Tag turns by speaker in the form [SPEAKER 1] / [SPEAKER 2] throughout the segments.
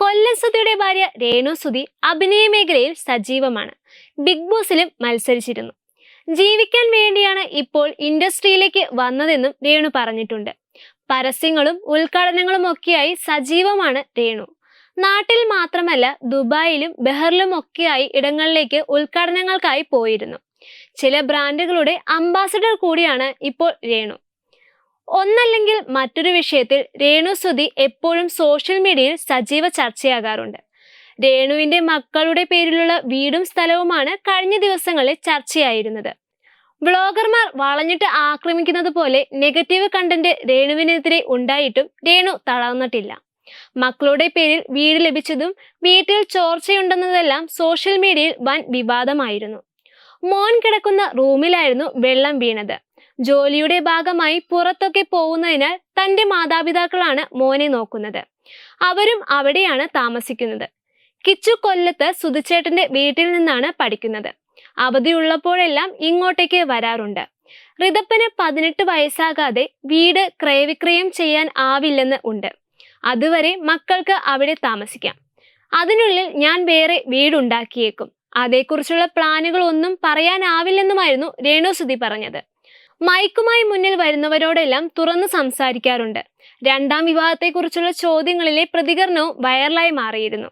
[SPEAKER 1] കൊല്ലം സുധിയുടെ ഭാര്യ രേണു സുധി അഭിനയ മേഖലയിൽ സജീവമാണ്. ബിഗ് ബോസിലും മത്സരിച്ചിരുന്നു. ജീവിക്കാൻ വേണ്ടിയാണ് ഇപ്പോൾ ഇൻഡസ്ട്രിയിലേക്ക് വന്നതെന്നും രേണു പറഞ്ഞിട്ടുണ്ട്. പരസ്യങ്ങളും ഉദ്ഘാടനങ്ങളും ഒക്കെയായി സജീവമാണ് രേണു. നാട്ടിൽ മാത്രമല്ല ദുബായിലും ബെഹറിലും ഒക്കെയായി ഇടങ്ങളിലേക്ക് ഉദ്ഘാടനങ്ങൾക്കായി പോയിരുന്നു. ചില ബ്രാൻഡുകളുടെ അംബാസഡർ കൂടിയാണ് ഇപ്പോൾ രേണു. ഒന്നല്ലെങ്കിൽ മറ്റൊരു വിഷയത്തിൽ രേണു സുധി എപ്പോഴും സോഷ്യൽ മീഡിയയിൽ സജീവ ചർച്ചയാകാറുണ്ട്. രേണുവിന്റെ മക്കളുടെ പേരിലുള്ള വീടും സ്ഥലവുമാണ് കഴിഞ്ഞ ദിവസങ്ങളിൽ ചർച്ചയായിരുന്നത്. വ്ളോഗർമാർ വളഞ്ഞിട്ട് ആക്രമിക്കുന്നത് പോലെ നെഗറ്റീവ് കണ്ടന്റ് രേണുവിനെതിരെ ഉണ്ടായിട്ടും രേണു തളർന്നിട്ടില്ല. മക്കളുടെ പേരിൽ വീട് ലഭിച്ചതും വീട്ടിൽ ചോർച്ചയുണ്ടെന്നതെല്ലാം സോഷ്യൽ മീഡിയയിൽ വൻ വിവാദമായിരുന്നു. മോൻ കിടക്കുന്ന റൂമിലായിരുന്നു വെള്ളം വീണത്. ജോലിയുടെ ഭാഗമായി പുറത്തൊക്കെ പോകുന്നതിനാൽ തന്റെ മാതാപിതാക്കളാണ് മോനെ നോക്കുന്നത്. അവരും അവിടെയാണ് താമസിക്കുന്നത്. കിച്ചു കൊല്ലത്ത് സുധിച്ചേട്ടന്റെ വീട്ടിൽ നിന്നാണ് പഠിക്കുന്നത്. അവധിയുള്ളപ്പോഴെല്ലാം ഇങ്ങോട്ടേക്ക് വരാറുണ്ട്. ഋതപ്പന് പതിനെട്ട് വയസ്സാകാതെ വീട് ക്രയവിക്രയം ചെയ്യാൻ ആവില്ലെന്ന് ഉണ്ട്. അതുവരെ മക്കൾക്ക് അവിടെ താമസിക്കാം. അതിനുള്ളിൽ ഞാൻ വേറെ വീടുണ്ടാക്കിയേക്കും. അതേക്കുറിച്ചുള്ള പ്ലാനുകളൊന്നും പറയാനാവില്ലെന്നുമായിരുന്നു രേണു സുധി പറഞ്ഞത്. മൈക്കുമായി മുന്നിൽ വരുന്നവരോടെല്ലാം തുറന്ന് സംസാരിക്കാറുണ്ട്. രണ്ടാം വിവാഹത്തെക്കുറിച്ചുള്ള ചോദ്യങ്ങളിലെ പ്രതികരണവും വൈറലായി മാറിയിരുന്നു.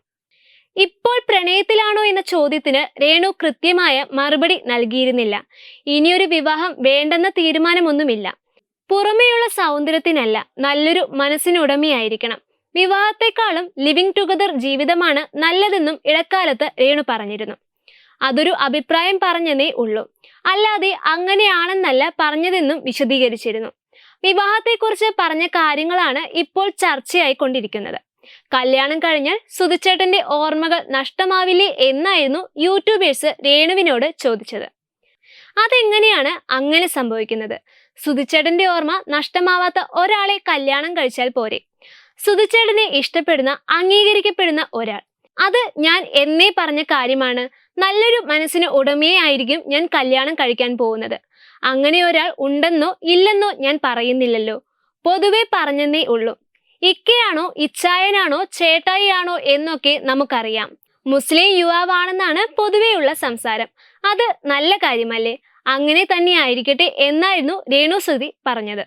[SPEAKER 1] ഇപ്പോൾ പ്രണയത്തിലാണോ എന്ന ചോദ്യത്തിന് രേണു കൃത്യമായ മറുപടി നൽകിയിരുന്നില്ല. ഇനിയൊരു വിവാഹം വേണ്ടെന്ന തീരുമാനമൊന്നുമില്ല. പുറമേയുള്ള സൗന്ദര്യത്തിനല്ല നല്ലൊരു മനസ്സിനുടമയായിരിക്കണം. വിവാഹത്തെക്കാളും ലിവിംഗ് ടുഗദർ ജീവിതമാണ് നല്ലതെന്നും ഇടക്കാലത്ത് രേണു പറഞ്ഞിരുന്നു. അതൊരു അഭിപ്രായം പറഞ്ഞതേ ഉള്ളൂ. അല്ലാതെ അങ്ങനെയാണെന്നല്ല പറഞ്ഞതെന്നും വിശദീകരിച്ചിരുന്നു. വിവാഹത്തെക്കുറിച്ച് പറഞ്ഞ കാര്യങ്ങളാണ് ഇപ്പോൾ ചർച്ചയായി കൊണ്ടിരിക്കുന്നത് കല്യാണം കഴിഞ്ഞാൽ സുധിച്ചേട്ടന്റെ ഓർമ്മകൾ നഷ്ടമാവില്ലേ എന്നായിരുന്നു യൂട്യൂബേഴ്സ് രേണുവിനോട് ചോദിച്ചത്. അതെങ്ങനെയാണ് അങ്ങനെ സംഭവിക്കുന്നത്? സുധിച്ചേട്ടന്റെ ഓർമ്മ നഷ്ടമാവാത്ത ഒരാളെ കല്യാണം കഴിച്ചാൽ പോരെ? സുധിച്ചേട്ടനെ ഇഷ്ടപ്പെടുന്ന അംഗീകരിക്കപ്പെടുന്ന ഒരാൾ. അത് ഞാൻ എന്നേ പറഞ്ഞ കാര്യമാണ്? നല്ലൊരു മനസ്സിന് ഉടമയെ ആയിരിക്കും ഞാൻ കല്യാണം കഴിക്കാൻ പോകുന്നത്. അങ്ങനെ ഒരാൾ ഉണ്ടെന്നോ ഇല്ലെന്നോ ഞാൻ പറയുന്നില്ലല്ലോ. പൊതുവെ പറഞ്ഞെന്നേ ഉള്ളൂ. ഇക്കയാണോ ഇച്ചായനാണോ ചേട്ടായിയാണോ എന്നൊക്കെ നമുക്കറിയാം. മുസ്ലിം യുവാവാണെന്നാണ് പൊതുവെയുള്ള സംസാരം. അത് നല്ല കാര്യമല്ലേ? അങ്ങനെ തന്നെ ആയിരിക്കട്ടെ എന്നായിരുന്നു രേണു സുധി പറഞ്ഞത്.